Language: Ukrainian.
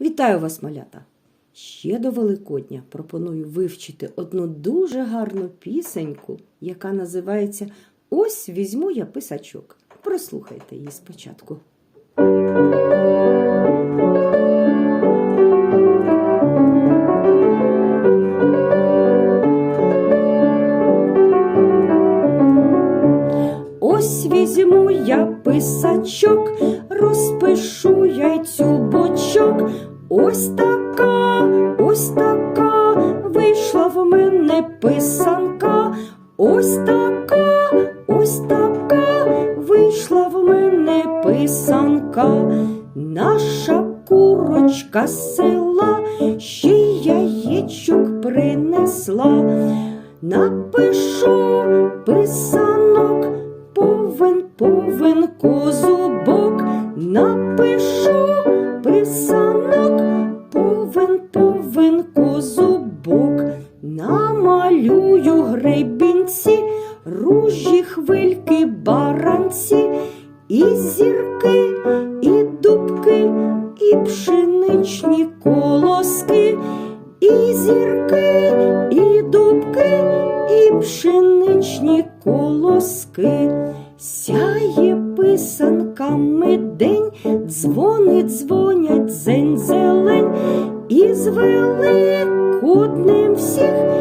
Вітаю вас, малята! Ще до Великодня пропоную вивчити одну дуже гарну пісеньку, яка називається Ось візьму я писачок. Прослухайте її спочатку. Ось візьму я писачок, розпишу я й цю бочок. Ось така, ось така вийшла в мене писанка. Ось така, ось така вийшла в мене писанка. Наша курочка села ще яєчок принесла. Напишу писанок, повен, повен козубок, намалюю гребінці, ружі, хвильки, баранці, і зірки, і дубки, і пшеничні колоски, і зірки, і дубки, і пшеничні колоски. Сяє писанками день, дзвони дзвонять зень зелень, і з великодним всіх